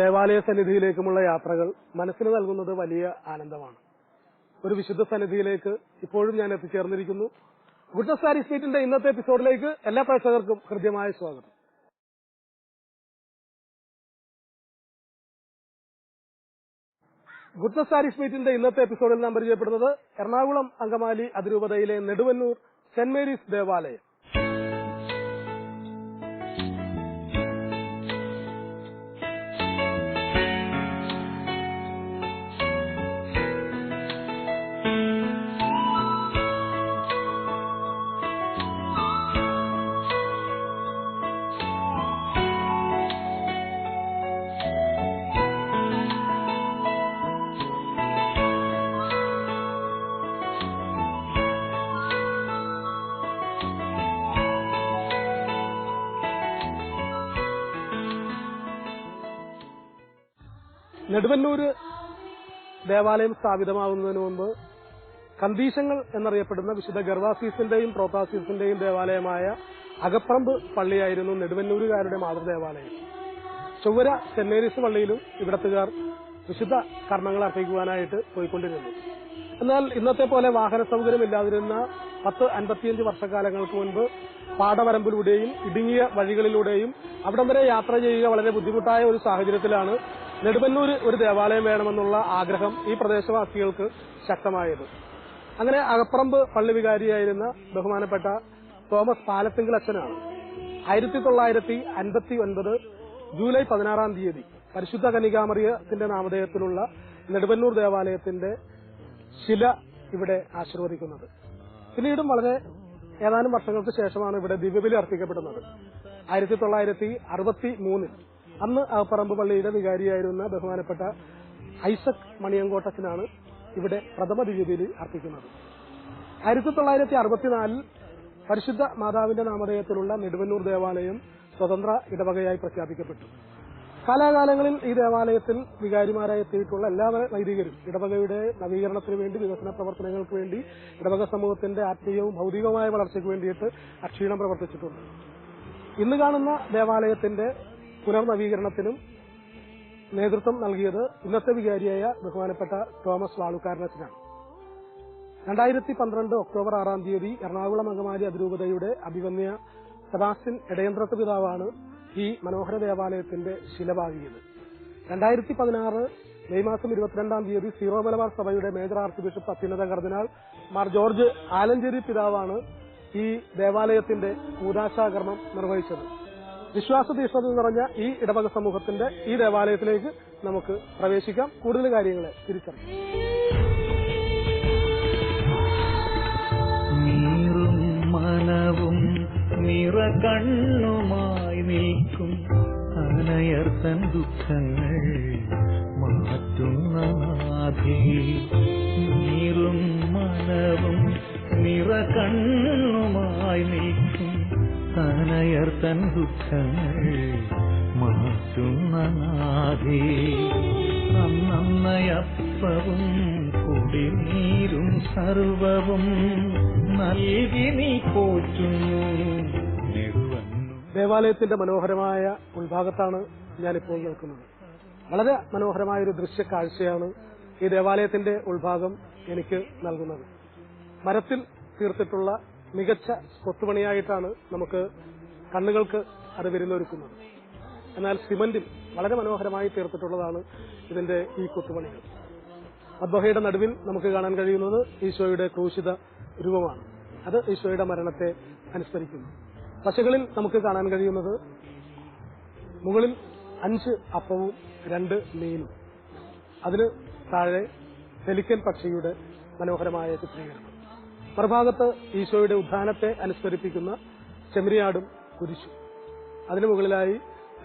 ദേവാലയ സന്നിധിയിലേക്കുമുള്ള യാത്രകൾ മനസ്സിന് നൽകുന്നത് വലിയ ആനന്ദമാണ്. ഒരു വിശുദ്ധ സന്നിധിയിലേക്ക് ഇപ്പോഴും ഞാൻ എത്തിച്ചേർന്നിരിക്കുന്നു. ഗുഡ്നസ് സാരി സ്ട്രീറ്റിന്റെ ഇന്നത്തെ എപ്പിസോഡിലേക്ക് എല്ലാ പ്രേക്ഷകർക്കും ഹൃദ്യമായ സ്വാഗതം. ഗുഡ്നസ് സാരി സ്ട്രീറ്റിന്റെ ഇന്നത്തെ എപ്പിസോഡിൽ നാം പരിചയപ്പെടുന്നത് എറണാകുളം അങ്കമാലി അതിരൂപതയിലെ നെടുവന്നൂർ സെന്റ് മേരീസ് ദേവാലയം. നെടുവന്നൂര് ദേവാലയം സ്ഥാപിതമാകുന്നതിന് മുമ്പ് കന്തീശങ്ങൾ എന്നറിയപ്പെടുന്ന വിശുദ്ധ ഗർവാസീസിന്റെയും പ്രോത്താസീസിന്റെയും ദേവാലയമായ അകപ്പറമ്പ് പള്ളിയായിരുന്നു നെടുവല്ലൂരുകാരുടെ മാതൃദേവാലയം. ചൊവ്വര സെന്റ് മേരീസ് പള്ളിയിലും ഇവിടത്തുകാർ വിശുദ്ധ കർമ്മങ്ങൾ അർപ്പിക്കുവാനായിട്ട് പോയിക്കൊണ്ടിരുന്നു. എന്നാൽ ഇന്നത്തെ പോലെ വാഹന സൗകര്യമില്ലാതിരുന്ന പത്ത് അൻപത്തിയഞ്ച് വർഷക്കാലങ്ങൾക്ക് മുൻപ് പാടവരമ്പിലൂടെയും ഇടുങ്ങിയ വഴികളിലൂടെയും അവിടം വരെ യാത്ര ചെയ്യുക വളരെ ബുദ്ധിമുട്ടായ ഒരു സാഹചര്യത്തിലാണ് നെടുമന്നൂര് ഒരു ദേവാലയം വേണമെന്നുള്ള ആഗ്രഹം ഈ പ്രദേശവാസികൾക്ക് ശക്തമായത്. അങ്ങനെ അകപ്പറമ്പ് പള്ളി വികാരിയായിരുന്ന ബഹുമാനപ്പെട്ട തോമസ് പാലത്തിങ്കൽ അച്ഛനാണ്. ആയിരത്തി തൊള്ളായിരത്തി അൻപത്തി ഒൻപത് ജൂലൈ പതിനാറാം തീയതി പരിശുദ്ധ കനികാമറിയത്തിന്റെ നാമധേയത്തിലുള്ള നെടുവന്നൂർ ദേവാലയത്തിന്റെ ശില ഇവിടെ ആശീർവദിക്കുന്നത്. പിന്നീടും വളരെ ഏതാനും വർഷങ്ങൾക്ക് ശേഷമാണ് ഇവിടെ ദിവ്യബലി അർപ്പിക്കപ്പെടുന്നത്. ആയിരത്തി തൊള്ളായിരത്തി അറുപത്തി മൂന്നിൽ അന്ന് പറമ്പ് പള്ളിയുടെ വികാരിയായിരുന്ന ബഹുമാനപ്പെട്ട ഐസക് മണിയങ്കോട്ടച്ചനാണ് ഇവിടെ പ്രഥമ തീയതിയിൽ അർപ്പിക്കുന്നത്. ആയിരത്തി തൊള്ളായിരത്തി അറുപത്തിനാലിൽ പരിശുദ്ധ മാതാവിന്റെ നാമധേയത്തിലുള്ള നെടുവന്നൂർ ദേവാലയം സ്വതന്ത്ര ഇടവകയായി പ്രഖ്യാപിക്കപ്പെട്ടു. കാലാകാലങ്ങളിൽ ഈ ദേവാലയത്തിൽ വികാരിമാരായി എത്തിയിട്ടുള്ള എല്ലാ വൈദികരും ഇടവകയുടെ നവീകരണത്തിന് വേണ്ടി വികസന പ്രവർത്തനങ്ങൾക്ക് വേണ്ടി ഇടവക സമൂഹത്തിന്റെ ആത്മീയവും ഭൗതികവുമായ വളർച്ചയ്ക്ക് വേണ്ടിയിട്ട് അക്ഷീണം പ്രവർത്തിച്ചിട്ടുണ്ട്. ഇന്ന് കാണുന്ന ദേവാലയത്തിന്റെ പുനർനവീകരണത്തിനും നേതൃത്വം നൽകിയത് ഇന്നത്തെ വികാരിയായ ബഹുമാനപ്പെട്ട തോമസ് വാളുക്കാരനത്തിനാണ്. രണ്ടായിരത്തി പന്ത്രണ്ട് ഒക്ടോബർ ആറാം തീയതി എറണാകുളം അങ്കമാലി അതിരൂപതയുടെ അഭിവന്യ സെബാസ്റ്റ്യൻ ഇടയന്ത്രത്ത് പിതാവാണ് ഈ മനോഹര ദേവാലയത്തിന്റെ ശിലപാകിയത് രണ്ടായിരത്തി പതിനാറ് മെയ് മാസം ഇരുപത്തിരണ്ടാം തീയതി സീറോ മലബാർ സഭയുടെ മേജർ ആർച്ച് ബിഷപ്പ് അത്യുന്നത കർദിനാൾ മാർ ജോർജ് ആലഞ്ചേരി പിതാവാണ് ഈ ദേവാലയത്തിന്റെ കൂതാശാകർമ്മം നിർവഹിച്ചത്. വിശ്വാസതീഷ്ണത നിറഞ്ഞ ഈ ഇടവക സമൂഹത്തിന്റെ ഈ ദേവാലയത്തിലേക്ക് നമുക്ക് പ്രവേശിക്കാം. കൂടുതൽ കാര്യങ്ങളെ തിരിച്ചറിയാം. മനവും നിറ കണ്ണുമായി നിൽക്കും അനയർത്തൻ ദുഃഖങ്ങൾ മാറ്റുന്ന നാഥേ. അനയർത്തൻ ദുഃഖങ്ങൾ മാറ്റുന്ന നാഥേ. നന്നയപ്പവും കുടിനീരും സർവവും നൽകി നീ പോറ്റുന്നു. ദേവാലയത്തിന്റെ മനോഹരമായ ഉൾഭാഗത്താണ് ഞാനിപ്പോൾ നിൽക്കുന്നത്. വളരെ മനോഹരമായ ഒരു ദൃശ്യ കാഴ്ചയാണ് ഈ ദേവാലയത്തിന്റെ ഉൾഭാഗം എനിക്ക് നൽകുന്നത്. മരത്തിൽ തീർത്തിട്ടുള്ള മികച്ച കൊത്തുപണിയായിട്ടാണ് നമുക്ക് കണ്ണുകൾക്ക് അത് വിരുന്നൊരുക്കുന്നത്. എന്നാൽ സിമന്റിൽ വളരെ മനോഹരമായി തീർത്തിട്ടുള്ളതാണ് ഇതിന്റെ ഈ കൊത്തുപണികൾ. അദ്ബഹയുടെ നടുവിൽ നമുക്ക് കാണാൻ കഴിയുന്നത് ഈശോയുടെ ക്രൂശിത രൂപമാണ്. അത് ഈശോയുടെ മരണത്തെ അനുസ്മരിക്കുന്നു. പശകളിൽ നമുക്ക് കാണാൻ കഴിയുന്നത് മുകളിൽ അഞ്ച് അപ്പവും രണ്ട് മീനും. അതിന് താഴെ പെലിക്കൻ പക്ഷിയുടെ മനോഹരമായ ചിത്രീകരണം. മറുഭാഗത്ത് ഈശോയുടെ ഉദ്ധാനത്തെ അനുസ്മരിപ്പിക്കുന്ന ചെമ്മരിയാടും കുരിശും. അതിനു മുകളിലായി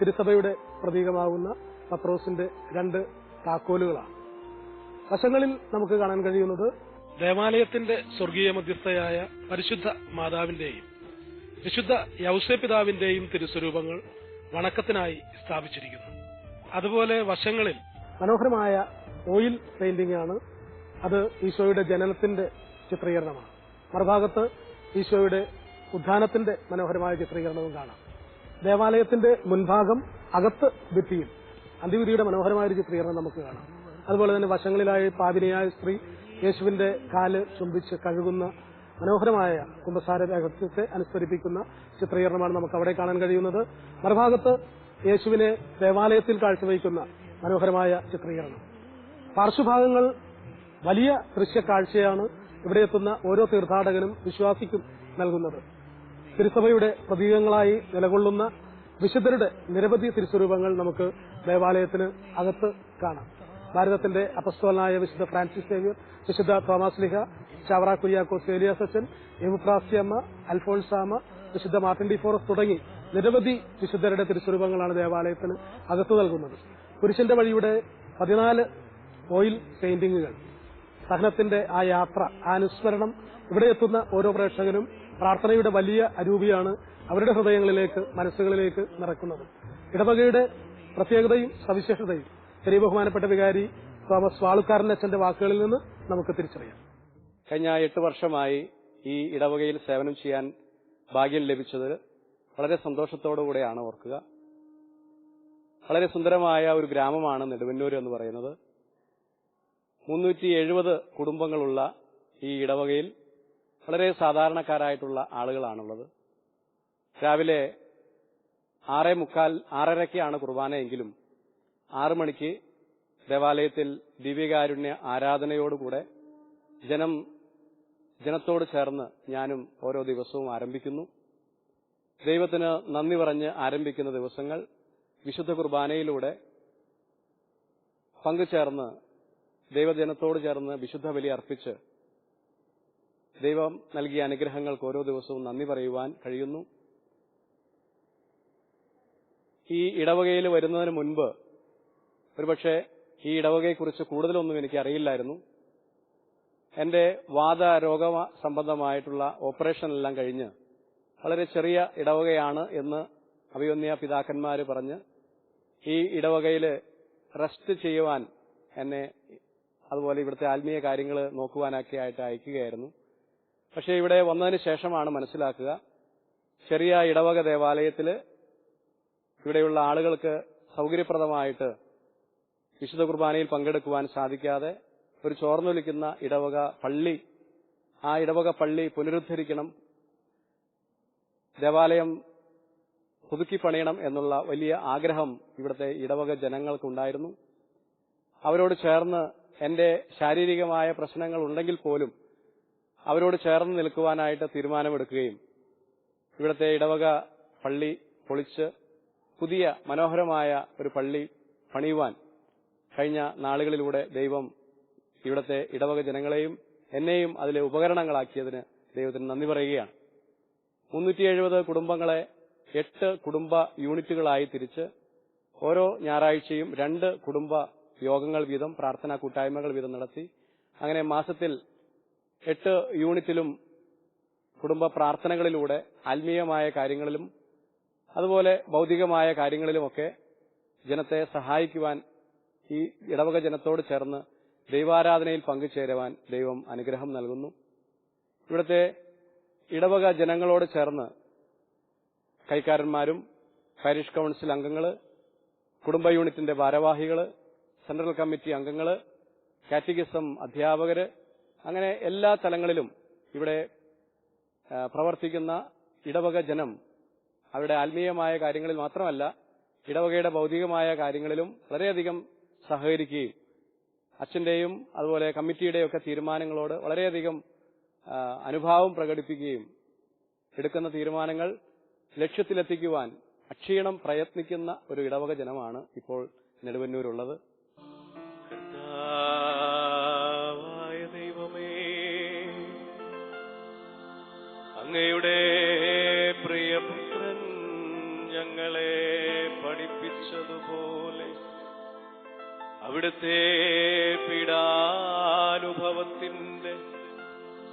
തിരുസഭയുടെ പ്രതീകമാകുന്ന പത്രോസിന്റെ രണ്ട് താക്കോലുകളാണ്. വശങ്ങളിൽ നമുക്ക് കാണാൻ കഴിയുന്നത് ദേവാലയത്തിന്റെ സ്വർഗീയ മധ്യസ്ഥയായ പരിശുദ്ധ മാതാവിന്റെയും വിശുദ്ധ യൗസപിതാവിന്റെയും തിരുസ്വരൂപങ്ങൾ വണക്കത്തിനായി സ്ഥാപിച്ചിരിക്കുന്നു. അതുപോലെ വശങ്ങളിൽ മനോഹരമായ ഓയിൽ പെയിന്റിംഗ് ആണ്. അത് ഈശോയുടെ ജനനത്തിന്റെ ചിത്രീകരണമാണ്. മറുഭാഗത്ത് ഈശോയുടെ ഉദ്ധാനത്തിന്റെ മനോഹരമായ ചിത്രീകരണവും കാണാം. ദേവാലയത്തിന്റെ മുൻഭാഗം അകത്ത് ഭിത്തിയിൽ അന്തിവിധിയുടെ മനോഹരമായ ചിത്രീകരണം നമുക്ക് കാണാം. അതുപോലെ തന്നെ വശങ്ങളിലായി പാതിനിയായ സ്ത്രീ യേശുവിന്റെ കാൽ ചുംബിച്ച് കഴുകുന്ന മനോഹരമായ കുംഭസാര രഹസ്യത്തെ അനുസ്മരിപ്പിക്കുന്ന ചിത്രീകരണമാണ് നമുക്ക് അവിടെ കാണാൻ കഴിയുന്നത്. മറുഭാഗത്ത് യേശുവിനെ ദേവാലയത്തിൽ കാഴ്ചവയ്ക്കുന്ന മനോഹരമായ ചിത്രീകരണം. പാർശ്വഭാഗങ്ങൾ വലിയ ദൃശ്യക്കാഴ്ചയാണ് ഇവിടെ എത്തുന്ന ഓരോ തീർത്ഥാടകനും വിശ്വാസിക്കും നൽകുന്നത്. തിരുസഭയുടെ പ്രതീകങ്ങളായി നിലകൊള്ളുന്ന വിശുദ്ധരുടെ നിരവധി തിരുസ്വരൂപങ്ങൾ നമുക്ക് ദേവാലയത്തിന് അകത്ത് കാണാം. ഭാരതത്തിന്റെ അപസ്തോലനായ വിശുദ്ധ ഫ്രാൻസിസ് സേവ്യർ വിശുദ്ധ തോമസ് ലിഹ ചാവറ സേലിയ സച്ചൻ എവുപ്രാസ്യമ്മ അൽഫോൺസാമ വിശുദ്ധ മാർട്ടിൻ ഡി ഫോറസ് തുടങ്ങി നിരവധി വിശുദ്ധരുടെ തിരുസ്വരൂപങ്ങളാണ് ദേവാലയത്തിന് അകത്തു നൽകുന്നത്. പുരുഷന്റെ വഴിയുടെ പതിനാല് ഓയിൽ പെയിന്റിങ്ങുകൾ സഹനത്തിന്റെ ആ യാത്ര ആ അനുസ്മരണം ഇവിടെ എത്തുന്ന ഓരോ പ്രേക്ഷകനും പ്രാർത്ഥനയുടെ വലിയ അരൂപിയാണ് അവരുടെ ഹൃദയങ്ങളിലേക്ക് മനസ്സുകളിലേക്ക് നിറക്കുന്നത്. ഇടവകയുടെ പ്രത്യേകതയും സവിശേഷതയും ചെറിയ ബഹുമാനപ്പെട്ട വികാരി തോമസ് വാളുക്കാരൻ അച്ഛന്റെ വാക്കുകളിൽ നിന്ന് നമുക്ക് തിരിച്ചറിയാം. കഴിഞ്ഞ എട്ട് വർഷമായി ഈ ഇടവകയിൽ സേവനം ചെയ്യാൻ ഭാഗ്യം ലഭിച്ചത് വളരെ സന്തോഷത്തോടുകൂടെയാണ് ഓർക്കുക. വളരെ സുന്ദരമായ ഒരു ഗ്രാമമാണ് നെടുവന്നൂർ എന്ന് പറയുന്നത്. മുന്നൂറ്റി എഴുപത് കുടുംബങ്ങളുള്ള ഈ ഇടവകയിൽ വളരെ സാധാരണക്കാരായിട്ടുള്ള ആളുകളാണുള്ളത്. രാവിലെ ആറേ മുക്കാൽ ആറരയ്ക്കാണ് കുർബാനയെങ്കിലും ആറു മണിക്ക് ദേവാലയത്തിൽ ദിവ്യകാരുണ്യ ആരാധനയോടുകൂടെ ജനം ജനത്തോട് ചേർന്ന് ഞാനും ഓരോ ദിവസവും ആരംഭിക്കുന്നു. ദൈവത്തിന് നന്ദി പറഞ്ഞ് ആരംഭിക്കുന്ന ദിവസങ്ങൾ വിശുദ്ധ കുർബാനയിലൂടെ പങ്കുചേർന്ന് ദൈവജനത്തോട് ചേർന്ന് വിശുദ്ധ ബലി അർപ്പിച്ച് ദൈവം നൽകിയ അനുഗ്രഹങ്ങൾക്ക് ഓരോ ദിവസവും നന്ദി പറയുവാൻ കഴിയുന്നു. ഈ ഇടവകയിൽ വരുന്നതിന് മുൻപ് ഒരുപക്ഷെ ഈ ഇടവകയെക്കുറിച്ച് കൂടുതലൊന്നും എനിക്ക് അറിയില്ലായിരുന്നു. എന്റെ വാദ രോഗ സംബന്ധമായിട്ടുള്ള ഓപ്പറേഷൻ എല്ലാം കഴിഞ്ഞ് വളരെ ചെറിയ ഇടവകയാണ് എന്ന് അഭിവന്യ പിതാക്കന്മാർ പറഞ്ഞ് ഈ ഇടവകയിൽ റെസ്റ്റ് ചെയ്യുവാൻ എന്നെ അതുപോലെ ഇവിടുത്തെ ആത്മീയ കാര്യങ്ങൾ നോക്കുവാനൊക്കെ ആയിട്ട് അയക്കുകയായിരുന്നു. പക്ഷേ ഇവിടെ വന്നതിന് ശേഷമാണ് മനസ്സിലാക്കുക ചെറിയ ഇടവക ദേവാലയത്തിൽ ഇവിടെയുള്ള ആളുകൾക്ക് സൗകര്യപ്രദമായിട്ട് വിശുദ്ധ കുർബാനയിൽ പങ്കെടുക്കുവാൻ സാധിക്കാതെ ഒരു ചോർന്നൊലിക്കുന്ന ഇടവക പള്ളി ആ ഇടവക പള്ളി പുനരുദ്ധരിക്കണം ദേവാലയം പുതുക്കി പണിയണം എന്നുള്ള വലിയ ആഗ്രഹം ഇവിടുത്തെ ഇടവക ജനങ്ങൾക്കുണ്ടായിരുന്നു. അവരോട് ചേർന്ന് എന്റെ ശാരീരികമായ പ്രശ്നങ്ങൾ ഉണ്ടെങ്കിൽ പോലും അവരോട് ചേർന്ന് നിൽക്കുവാനായിട്ട് തീരുമാനമെടുക്കുകയും ഇവിടുത്തെ ഇടവക പള്ളി പൊളിച്ച് പുതിയ മനോഹരമായ ഒരു പള്ളി പണിയുവാൻ കഴിഞ്ഞ നാളുകളിലൂടെ ദൈവം ഇവിടുത്തെ ഇടവക ജനങ്ങളെയും എന്നെയും അതിലെ ഉപകരണങ്ങളാക്കിയതിന് ദൈവത്തിന് നന്ദി പറയുകയാണ്. മുന്നൂറ്റി എഴുപത് കുടുംബങ്ങളെ എട്ട് കുടുംബ യൂണിറ്റുകളായി തിരിച്ച് ഓരോ ഞായറാഴ്ചയും രണ്ട് കുടുംബ യോഗങ്ങൾ വീതം പ്രാർത്ഥനാ കൂട്ടായ്മകൾ വീതം നടത്തി. അങ്ങനെ മാസത്തിൽ എട്ട് യൂണിറ്റിലും കുടുംബ പ്രാർത്ഥനകളിലൂടെ ആത്മീയമായ കാര്യങ്ങളിലും അതുപോലെ ഭൗതികമായ കാര്യങ്ങളിലുമൊക്കെ ജനത്തെ സഹായിക്കുവാൻ ഈ ഇടവക ജനത്തോട് ചേർന്ന് ദൈവാരാധനയിൽ പങ്കുചേരുവാൻ ദൈവം അനുഗ്രഹം നൽകുന്നു. ഇവിടുത്തെ ഇടവക ജനങ്ങളോട് ചേർന്ന് കൈക്കാരന്മാരും പാരിഷ് കൌൺസിൽ അംഗങ്ങൾ കുടുംബ യൂണിറ്റിന്റെ ഭാരവാഹികൾ സെൻട്രൽ കമ്മിറ്റി അംഗങ്ങൾ കാറ്റഗിസം അധ്യാപകർ അങ്ങനെ എല്ലാ തലങ്ങളിലും ഇവിടെ പ്രവർത്തിക്കുന്ന ഇടവക ജനം അവരുടെ ആത്മീയമായ കാര്യങ്ങളിൽ മാത്രമല്ല ഇടവകയുടെ ഭൗതികമായ കാര്യങ്ങളിലും വളരെയധികം സഹകരിക്കുകയും അച്ഛന്റെയും അതുപോലെ കമ്മിറ്റിയുടെയും ഒക്കെ തീരുമാനങ്ങളോട് വളരെയധികം അനുഭാവം പ്രകടിപ്പിക്കുകയും എടുക്കുന്ന തീരുമാനങ്ങൾ ലക്ഷ്യത്തിലെത്തിക്കുവാൻ അക്ഷീണം പ്രയത്നിക്കുന്ന ഒരു ഇടവക ജനമാണ് ഇപ്പോൾ നെടുവന്നൂരുള്ളത്. അവിടുത്തെ പീഡാനുഭവത്തിന്റെ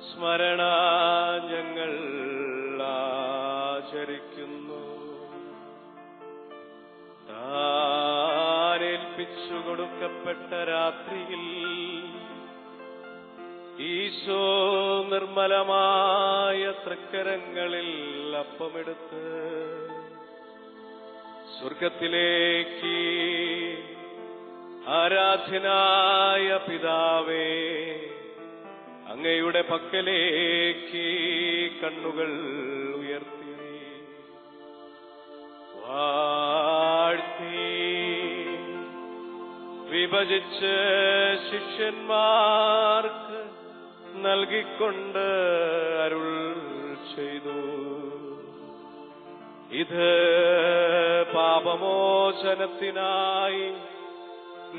സ്മരണ ഞങ്ങൾ ആചരിക്കുന്നു. താനേൽപ്പിച്ചു കൊടുക്കപ്പെട്ട രാത്രിയിൽ ഈശോ നിർമ്മലമായ തൃക്കരങ്ങളിൽ അപ്പമെടുത്ത് സ്വർഗത്തിലേക്ക് ആരാധ്യനായ പിതാവേ അങ്ങയുടെ പക്കലേക്ക് കണ്ണുകൾ ഉയർത്തി വാഴ്ത്തി വിഭജിച്ച് ശിഷ്യന്മാർക്ക് നൽകിക്കൊണ്ട് അരുൾ ചെയ്തു. ഇത് പാപമോചനത്തിനായി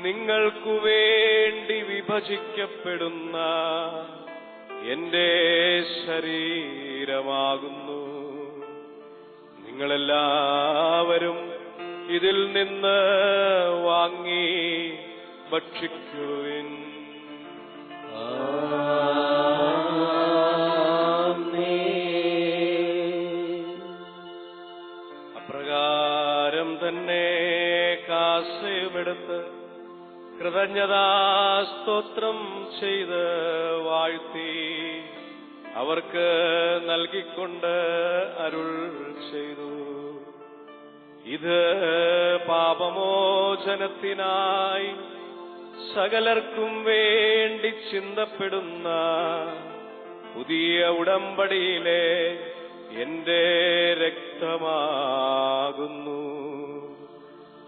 നിങ്ങൾക്കു വേണ്ടി വിഭജിക്കപ്പെടുന്ന എന്റെ ശരീരമാകുന്നു. നിങ്ങളെല്ലാവരും ഇതിൽ നിന്ന് വാങ്ങി ഭക്ഷിക്കുവിൻ. അപ്രകാരം കൃതജ്ഞതാസ്തോത്രം ചെയ്ത് വാഴ്ത്തി അവർക്ക് നൽകിക്കൊണ്ട് അരുൾ ചെയ്തു. ഇത് പാപമോചനത്തിനായി സകലർക്കും വേണ്ടി ചിന്തപ്പെടുന്ന പുതിയ ഉടമ്പടിയിലെ എന്റെ രക്തമാകുന്നു.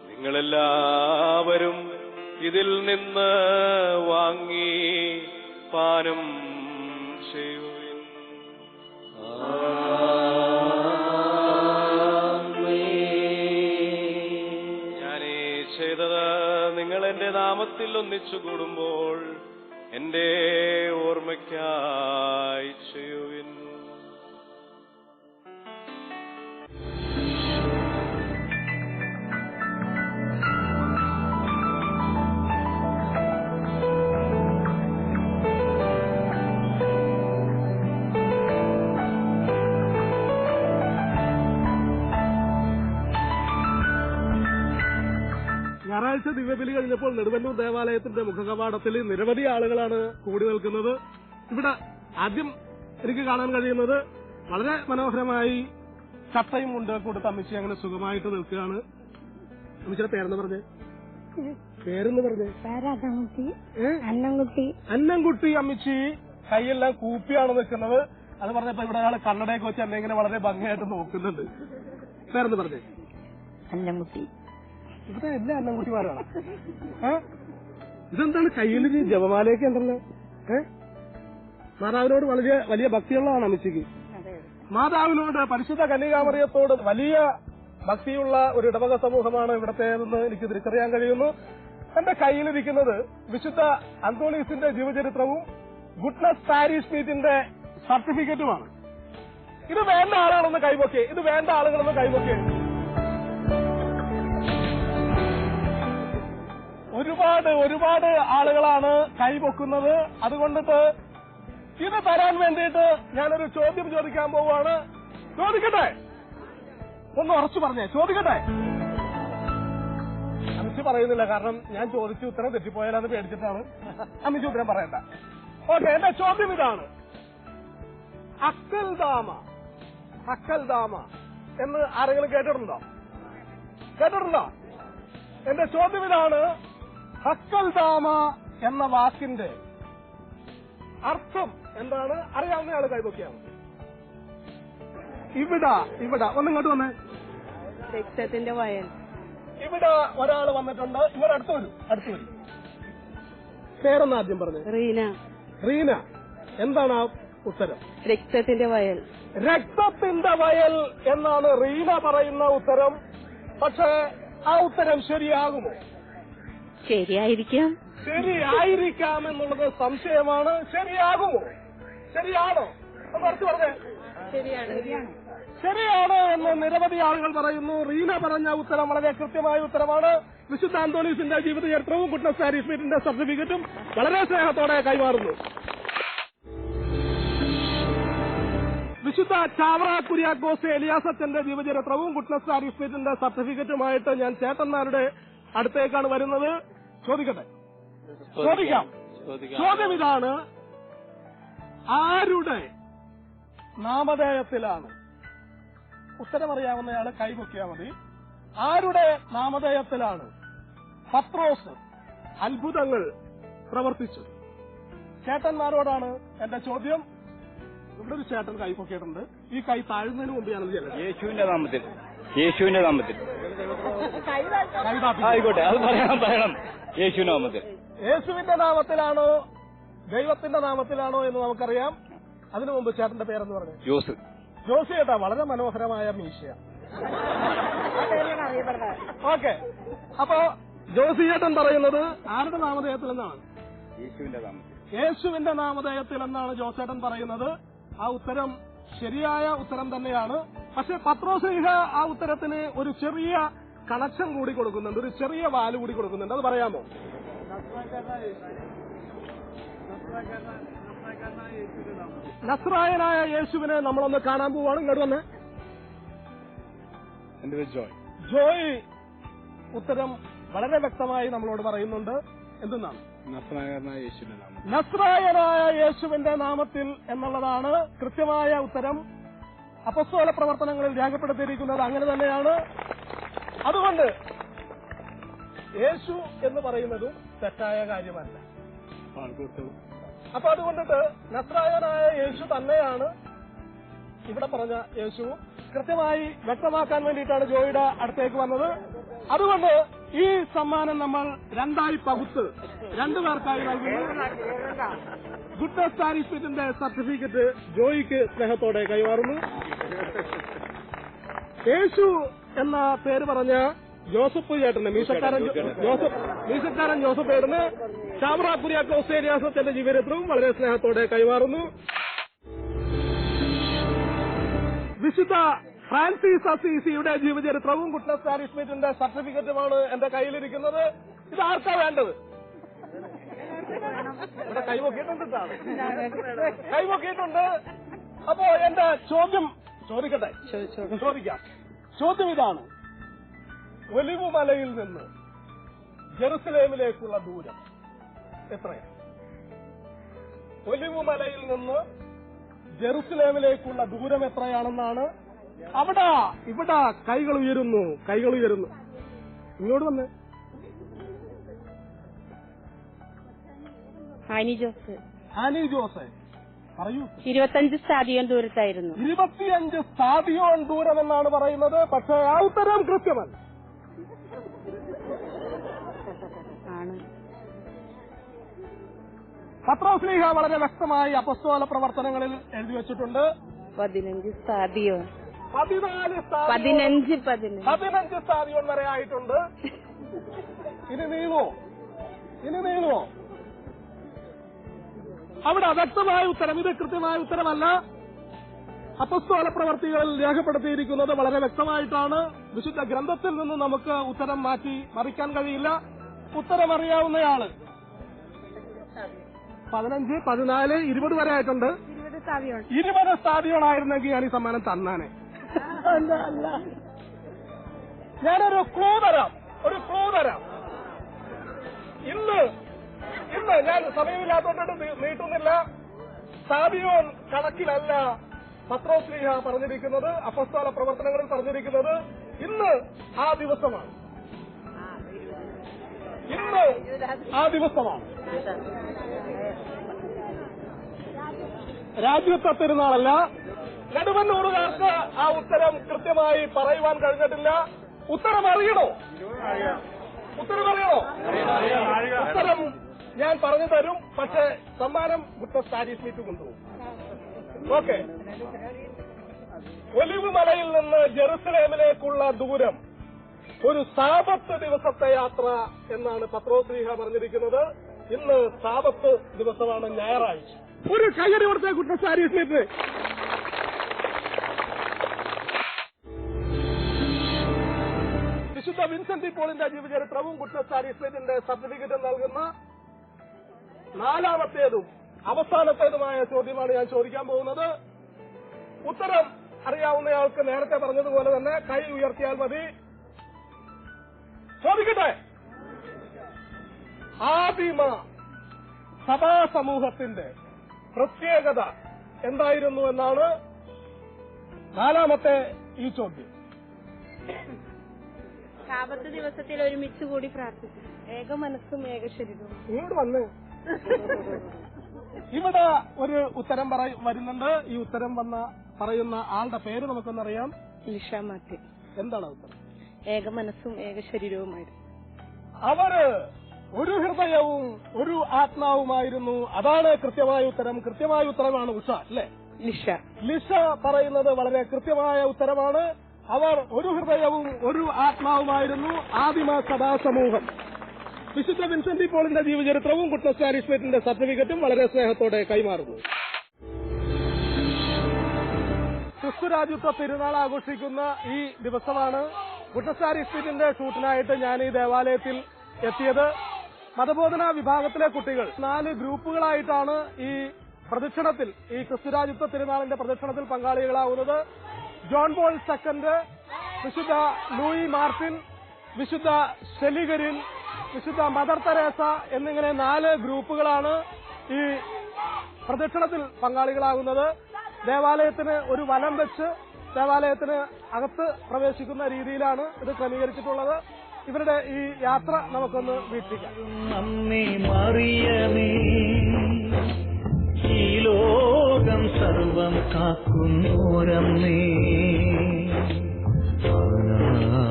നിങ്ങളെല്ലാവരും ഇതിൽ നിന്ന് വാങ്ങി പാനം ചെയ്യുവിൻ ഞാനേ ചെയ്തത് നിങ്ങൾ എന്റെ നാമത്തിൽ ഒന്നിച്ചു കൂടുമ്പോൾ എന്റെ ഓർമ്മയ്ക്കായി ചെയ്യുവിൻ. ഞായറാഴ്ച ദിവ്യബലി കഴിഞ്ഞപ്പോൾ നെടുവല്ലൂർ ദേവാലയത്തിന്റെ മുഖകവാടത്തിൽ നിരവധി ആളുകളാണ് കൂടി നിൽക്കുന്നത്. ഇവിടെ ആദ്യം എനിക്ക് കാണാൻ കഴിയുന്നത് വളരെ മനോഹരമായി ചട്ടയും ഉണ്ട് കൂടെ അമ്മച്ചി അങ്ങനെ സുഖമായിട്ട് നിൽക്കുകയാണ്. അമ്മച്ചിയുടെ പേരെന്ന് പറഞ്ഞേ? പേരെന്ന് പറഞ്ഞേ? പേരാട്ടംകുട്ടി? അന്നംകുട്ടി. അന്നംകുട്ടി അമ്മച്ചി കൈയെല്ലാം കൂപ്പിയാണ് നിൽക്കുന്നത്. അത് പറഞ്ഞപ്പോ ഇവിടെ ഒരാൾ കണ്ണടയൊക്കെ വെച്ച് എന്നെ ഇങ്ങനെ വളരെ ഭംഗിയായിട്ട് നോക്കുന്നുണ്ട്. പേരെന്ന് പറഞ്ഞേ? അന്നംകുട്ടി. ഇവിടെ എല്ലാ അന്നംകുട്ടിമാരാണ്? ഇതെന്താണ് കയ്യിൽ ജപമാലയൊക്കെ ഉണ്ടല്ലോ? ഏ? മാതാവിനോട് വളരെ വലിയ ഭക്തിയുള്ളതാണ് അമ്മച്ചിക്ക്. മാതാവിനോട് പരിശുദ്ധ കന്യകാമറിയത്തോട് വലിയ ഭക്തിയുള്ള ഒരു ഇടവക സമൂഹമാണ് ഇവിടത്തേതെന്ന് എനിക്ക് തിരിച്ചറിയാൻ കഴിയുന്നു. എന്റെ കയ്യിലിരിക്കുന്നത് വിശുദ്ധ അന്തോണീസിന്റെ ജീവചരിത്രവും ഗുഡ്നസ് പാരീസ് മീറ്റിന്റെ സർട്ടിഫിക്കറ്റുമാണ്. ഇത് വേണ്ട ആളുകളൊന്ന് കൈപൊക്കെ ഇത് വേണ്ട ആളുകളൊന്ന് കൈപൊക്കെ ഒരുപാട് ഒരുപാട് ആളുകളാണ് കൈപൊക്കുന്നത് അതുകൊണ്ടിട്ട് ഇത് തരാൻ വേണ്ടിയിട്ട് ഞാനൊരു ചോദ്യം ചോദിക്കാൻ പോവുകയാണ്. ചോദിക്കട്ടെ? ഒന്ന് ഉറച്ചു പറഞ്ഞേ ചോദിക്കട്ടെ? അമിച്ച് പറയുന്നില്ല കാരണം ഞാൻ ചോദിച്ചു ഉത്തരം തെറ്റിപ്പോയാലെന്ന് പേടിച്ചിട്ടാണ്. അമിച്ച് ഉത്തരം പറയണ്ട. ഓക്കെ എന്റെ ചോദ്യം ഇതാണ്. അക്കൽ ദാമ അക്കൽ ദാമ എന്ന് ആരെങ്കിലും കേട്ടിട്ടുണ്ടോ? കേട്ടിട്ടുണ്ടോ? എന്റെ ചോദ്യം ഇതാണ് ഹക്കൽദാമ എന്ന വാക്കിന്റെ അർത്ഥം എന്താണ്? അറിയാവുന്ന ആൾ കൈപൊക്കിയാണ് ഇവിടെ ഇവിടെ. ഒന്നിങ്ങോട്ട് വന്നേ. രക്തത്തിന്റെ വയൽ. ഇവിടെ ഒരാൾ വന്നിട്ടുണ്ട്. ഇവർ അടുത്ത് വരും. അടുത്ത് വരും. പേരൊന്ന് ആദ്യം പറഞ്ഞു. റീന. റീന എന്താണ് ആ ഉത്തരം? രക്തത്തിന്റെ വയൽ. രക്തത്തിന്റെ വയൽ എന്നാണ് റീന പറയുന്ന ഉത്തരം. പക്ഷേ ആ ഉത്തരം ശരിയാകുമോ? ശരിയായിരിക്കാം. ശരിയായിരിക്കാം എന്നുള്ളത് സംശയമാണ്. ശരിയാകുമോ ശരിയാണോ? പറഞ്ഞേ. ശരിയാണ്. ശരിയാണ്. എന്ന് നിരവധി ആളുകൾ പറയുന്നു. റീന പറഞ്ഞ ഉത്തരം വളരെ കൃത്യമായ ഉത്തരമാണ്. വിശുദ്ധ ആന്തോണീസിന്റെ ജീവിത ചരിത്രവും ഗുഡ്നസ് സാരീസ് മീറ്റിന്റെ സർട്ടിഫിക്കറ്റും വളരെ സ്നേഹത്തോടെ കൈമാറുന്നു. വിശുദ്ധ ചാവറ കുര്യാക്കോസ് എലിയാസച്ചന്റെ ജീവചരിത്രവും ഗുഡ്നസ് സാരീസ് മീറ്റിന്റെ സർട്ടിഫിക്കറ്റുമായിട്ട് ഞാൻ ചേട്ടന്മാരുടെ അടുത്തേക്കാണ് വരുന്നത്. ചോദിക്കട്ടെ? ചോദിക്കാം. ചോദ്യം ഇതാണ്. ആരുടെ നാമധേയത്തിലാണ്? ഉത്തരമറിയാവുന്നയാൾ കൈപൊക്കിയാൽ മതി. ആരുടെ നാമധേയത്തിലാണ്? പത്രോസ് അത്ഭുതങ്ങൾ പ്രവർത്തിച്ചു ചേട്ടന്മാരോടാണ് എന്റെ ചോദ്യം. ഇവിടെ ഒരു ചേട്ടൻ കൈ പൊക്കിയിട്ടുണ്ട്. ഈ കൈ താഴുന്നതിന് മുമ്പ് ഞാനത് ചെല്ലട്ടെ യേശുവിന്റെ നാമത്തിൽ. യേശുവിന്റെ നാമത്തിൽ. ആയിക്കോട്ടെ അത് പറയണം പറയണം യേശുവിന്റെ നാമത്തിൽ യേശുവിന്റെ നാമത്തിലാണോ ദൈവത്തിന്റെ നാമത്തിലാണോ എന്ന് നമുക്കറിയാം. അതിനു മുമ്പ് ചേട്ടന്റെ പേരെന്ന് പറഞ്ഞു? ജോസ്. ജോസ് ചേട്ടാ വളരെ മനോഹരമായ മീശയ. ഓക്കെ. അപ്പോ ജോസി ചേട്ടൻ പറയുന്നത് ആരുടെ നാമധേയത്തിൽ എന്നാണ് യേശുവിന്റെ നാമത്തിൽ. യേശുവിന്റെ നാമധേയത്തിൽ എന്നാണ് ജോസേട്ടൻ പറയുന്നത്. ആ ഉത്തരം ശരിയായ ഉത്തരം തന്നെയാണ്. പക്ഷെ പത്രോസ്ലിഹ ആ ഉത്തരത്തിന് ഒരു ചെറിയ കണക്ഷൻ കൂടി കൊടുക്കുന്നുണ്ട് ഒരു ചെറിയ വാൽ കൂടി കൊടുക്കുന്നുണ്ട്. അത് പറയാമോ? നസ്രായനായ യേശുവിനെ നമ്മളൊന്ന് കാണാൻ പോവാണ്. ഇങ്ങോട്ട് വന്ന്. എന്റെ പേര് ജോയ് ജോയ് ഉത്തരം വളരെ വ്യക്തമായി നമ്മളോട് പറയുന്നുണ്ട്. എന്തെന്നാണ്? നസ്രായനായ യേശുവിന്റെ നാമത്തിൽ. എന്നുള്ളതാണ് കൃത്യമായ ഉത്തരം. അപസ്തോല പ്രവർത്തനങ്ങളിൽ രേഖപ്പെടുത്തിയിരിക്കുന്നത് അങ്ങനെ തന്നെയാണ്. അതുകൊണ്ട് യേശു എന്ന് പറയുന്നതും തെറ്റായ കാര്യമല്ല. അപ്പൊ അതുകൊണ്ടിട്ട് നസ്രായനായ യേശു തന്നെയാണ് ഇവിടെ പറഞ്ഞ യേശു. കൃത്യമായി വ്യക്തമാക്കാൻ വേണ്ടിയിട്ടാണ് ജോയിയുടെ അടുത്തേക്ക് വന്നത്. അതുകൊണ്ട് ഈ സമ്മാനം നമ്മൾ രണ്ടായി പകുത്ത് രണ്ടു പേർക്കായി നൽകുന്നു. ഗുഡ് സ്റ്റാരിഫിറ്റിന്റെ സർട്ടിഫിക്കറ്റ് ജോയിക്ക് സ്നേഹത്തോടെ കൈമാറുന്നു. യേശു എന്ന പേര് പറഞ്ഞ ജോസഫ് ചേട്ടന് മീശക്കാരൻ ജോസഫ് മീശക്കാരൻ ജോസഫ് ചേട്ടന് ചാമറ കുര്യാക്കോസ് ഓസ്ട്രേലിയാസത്തിന്റെ ജീവചരിത്രവും വളരെ സ്നേഹത്തോടെ കൈമാറുന്നു. വിശുദ്ധ ഫ്രാൻസിസ് അസീസിയുടെ ജീവചരിത്രവും ഗുഡ്നസ് സ്റ്റാരിസ്മിറ്റിന്റെ സർട്ടിഫിക്കറ്റുമാണ് എന്റെ കയ്യിലിരിക്കുന്നത്. ഇത് ആർക്കാ വേണ്ടത്? ഇവിടെ കൈവക്കിയിട്ടുണ്ട് കൈവക്കിയിട്ടുണ്ട് അപ്പോ എന്റെ ചോദ്യം ചോദിക്കട്ടെ? ചോദിക്കാം. ചോദ്യം ഇതാണ്. ഒലിവുമലയിൽ നിന്ന് ജെറുസലേമിലേക്കുള്ള ദൂരം എത്രയാണ്? ഒലിവുമലയിൽ നിന്ന് ജെറുസലേമിലേക്കുള്ള ദൂരം എത്രയാണെന്നാണ് അവിടെ ഇവിടെ കൈകൾ ഉയരുന്നു കൈകൾ ഉയരുന്നു. ഇങ്ങോട്ട് വന്ന്. ഹാനി ജോസ്. ഹാനി ജോസ് പറയൂ. ഇരുപത്തഞ്ച് സ്ഥാതിയോൻ ദൂരത്തായിരുന്നു. ഇരുപത്തിയഞ്ച് സ്ഥാപിയോൺ ദൂരം എന്നാണ് പറയുന്നത് പക്ഷേ ആ ഉത്തരം കൃത്യമല്ല. ആണ്. പത്രോസ്ലീഹ വളരെ വ്യക്തമായി അപസ്തോല പ്രവർത്തനങ്ങളിൽ എഴുതി വെച്ചിട്ടുണ്ട്. പതിനഞ്ച് സ്ഥാതിയോൻ പതിനാല് പതിനഞ്ച് പതിനഞ്ച്. സ്ഥാപികൾ വരെ ആയിട്ടുണ്ട്. ഇനി നീളുവോ? ഇനി നീളുവോ? അവിടെ അവ്യക്തമായ ഉത്തരം. ഇത് കൃത്യമായ ഉത്തരമല്ല. അപസ്തോല പ്രവർത്തികളിൽ രേഖപ്പെടുത്തിയിരിക്കുന്നത് വളരെ വ്യക്തമായിട്ടാണ്. വിശുദ്ധ ഗ്രന്ഥത്തിൽ നിന്ന് നമുക്ക് ഉത്തരം മാറ്റി മറിക്കാൻ കഴിയില്ല. ഉത്തരം അറിയാവുന്നയാൾ പതിനഞ്ച് പതിനാല് ഇരുപത് വരെ ആയിട്ടുണ്ട്. ഇരുപത് സ്ഥാപികളായിരുന്നെങ്കിൽ ഞാൻ ഈ സമ്മാനം തന്നാനെ. അല്ല ഞാനൊരു ക്ലൂ തരാം ഒരു ക്ലൂ തരാം ഇന്ന് ഇന്ന് ഞാൻ സമയമില്ലാത്തോണ്ട് നീട്ടുന്നില്ല. സാബിയോൻ കണക്കിലല്ല പത്രോസ്ലിഹ പറഞ്ഞിരിക്കുന്നത് അപസ്ഥാന പ്രവർത്തനങ്ങളിൽ പറഞ്ഞിരിക്കുന്നത്. ഇന്ന് ആ ദിവസമാണ്. ഇന്ന് ആ ദിവസമാണ്. രാജ്യത്തെ തിരുനാളല്ല നെടുവന്നൂറുകാർക്ക് ആ ഉത്തരം കൃത്യമായി പറയുവാൻ കഴിഞ്ഞിട്ടില്ല. ഉത്തരം അറിയണോ? ഉത്തരം അറിയണോ? ഉത്തരം ഞാൻ പറഞ്ഞു തരും പക്ഷെ സമ്മാനം ഗുപ്ത സ്റ്റാരീസ് മീറ്റ് കൊണ്ടുപോകും. ഓക്കെ. ഒലിവ് മലയിൽ നിന്ന് ജെറുസലേമിലേക്കുള്ള ദൂരം ഒരു സാപത്ത് ദിവസത്തെ യാത്ര എന്നാണ് പത്രോസ്ലീഹ പറഞ്ഞിരിക്കുന്നത്. ഇന്ന് സാപത്ത് ദിവസമാണ് ഞായറാഴ്ച. ഒരു കയ്യടി കൊടുത്ത സാരി സ്റ്റാരീസ് വിൻസെന്റ് പോളിന്റെ ജീവചരിത്രവും ഗുഡ് സ്റ്റാരീസ്മേറ്റിന്റെ സർട്ടിഫിക്കറ്റും നൽകുന്ന നാലാമത്തേതും അവസാനത്തേതുമായ ചോദ്യമാണ് ഞാൻ ചോദിക്കാൻ പോകുന്നത്. ഉത്തരം അറിയാവുന്നയാൾക്ക് നേരത്തെ പറഞ്ഞതുപോലെ തന്നെ കൈ ഉയർത്തിയാൽ മതി. ചോദിക്കട്ടെ? ആദിമ സഭാസമൂഹത്തിന്റെ പ്രത്യേകത എന്തായിരുന്നു എന്നാണ് നാലാമത്തെ ഈ ചോദ്യം. ശാപത്ത് ദിവസത്തിൽ ഒരുമിച്ച് കൂടി പ്രാർത്ഥിക്കും. ഏക മനസ്സും ഏക ശരീരവും. ഇങ്ങോട്ട് വന്ന്. ഇവിടെ ഒരു ഉത്തരം പറ വരുന്നുണ്ട്. ഈ ഉത്തരം വന്ന പറയുന്ന ആളുടെ പേര് നമുക്കൊന്നറിയാം. ഈഷ മാത്യു. എന്താണ് ഉത്തരം? ഏക മനസ്സും ഏക ശരീരവുമായിരുന്നു. അവർ ഒരു ഹൃദയവും ഒരു ആത്മാവുമായിരുന്നു. അതാണ് കൃത്യമായ ഉത്തരം. കൃത്യമായ ഉത്തരമാണ് ഉഷ അല്ലേ? ലിഷ ലിഷ പറയുന്നത് വളരെ കൃത്യമായ ഉത്തരമാണ്. അവർ ഒരു ഹൃദയവും ഒരു ആത്മാവുമായിരുന്നു ആദിമ സഭാ സമൂഹം വിശുദ്ധ വിൻസെന്റ് പോളിന്റെ ജീവചരിത്രവും ഗുഡ്നസ് സർട്ടിഫിക്കറ്റും വളരെ സ്നേഹത്തോടെ കൈമാറുന്നു. ക്രിസ്തുരാജ്യത്വ പെരുന്നാൾ ആഘോഷിക്കുന്ന ഈ ദിവസമാണ് ഗുഡ്നസ് മാനേജ്മെന്റിന്റെ ഷൂട്ടിനായിട്ട് ഞാൻ ഈ ദേവാലയത്തിൽ എത്തിയത്. മതബോധന വിഭാഗത്തിലെ കുട്ടികൾ നാല് ഗ്രൂപ്പുകളായിട്ടാണ് ഈ പ്രദക്ഷിണത്തിൽ ഈ ക്രിസ്തുരാജ്യത്വ തിരുനാളിന്റെ പ്രദക്ഷിണത്തിൽ പങ്കാളികളാവുന്നത്. ജോൺ പോൾ സെക്കൻഡ് വിശുദ്ധ ലൂയി മാർട്ടിൻ വിശുദ്ധ ഷെലിഗരിൻ വിശുദ്ധ മദർ തെരേസ എന്നിങ്ങനെ നാല് ഗ്രൂപ്പുകളാണ് ഈ പ്രദക്ഷിണത്തിൽ പങ്കാളികളാകുന്നത്. ദേവാലയത്തിന് ഒരു വലം വെച്ച് ദേവാലയത്തിന് അകത്ത് പ്രവേശിക്കുന്ന രീതിയിലാണ് ഇത് ക്രമീകരിച്ചിട്ടുള്ളത്. ഇവരുടെ ഈ യാത്ര നമുക്കൊന്ന് വീക്ഷിക്കാം. ലോകം സർവം കാക്കുന്നോരമ്മേ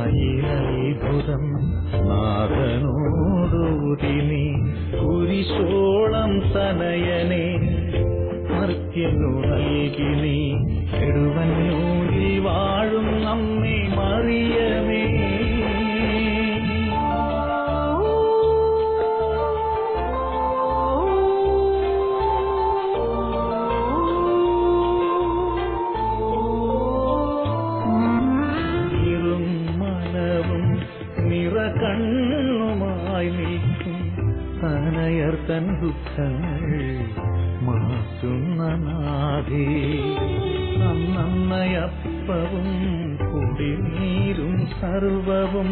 അത്ഭുതം നാഥനോടൂതിനി കുരിശോളം തനയനെ മർത്യനു നൽകിനി എഴുവന്നൂരിൽ വാഴും നമ്മെ മറിയമേ ദുഃഖങ്ങൾ മാറ്റുന്ന നാഥേ നന്നയപ്പവും കുടിനീരും സർവവും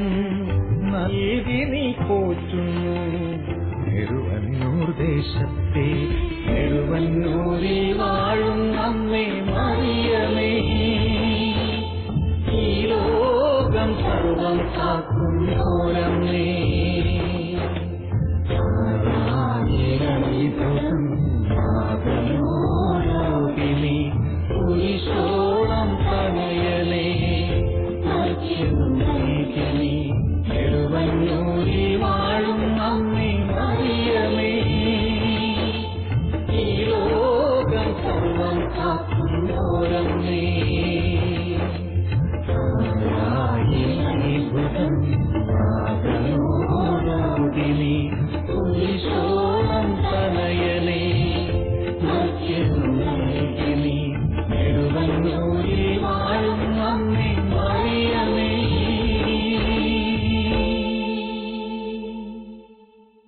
നൽകി നീ പോറ്റുന്നു. നെരുവന്നൂർ ദേശത്തെ നെടുവന്നൂരിൽ Thank you.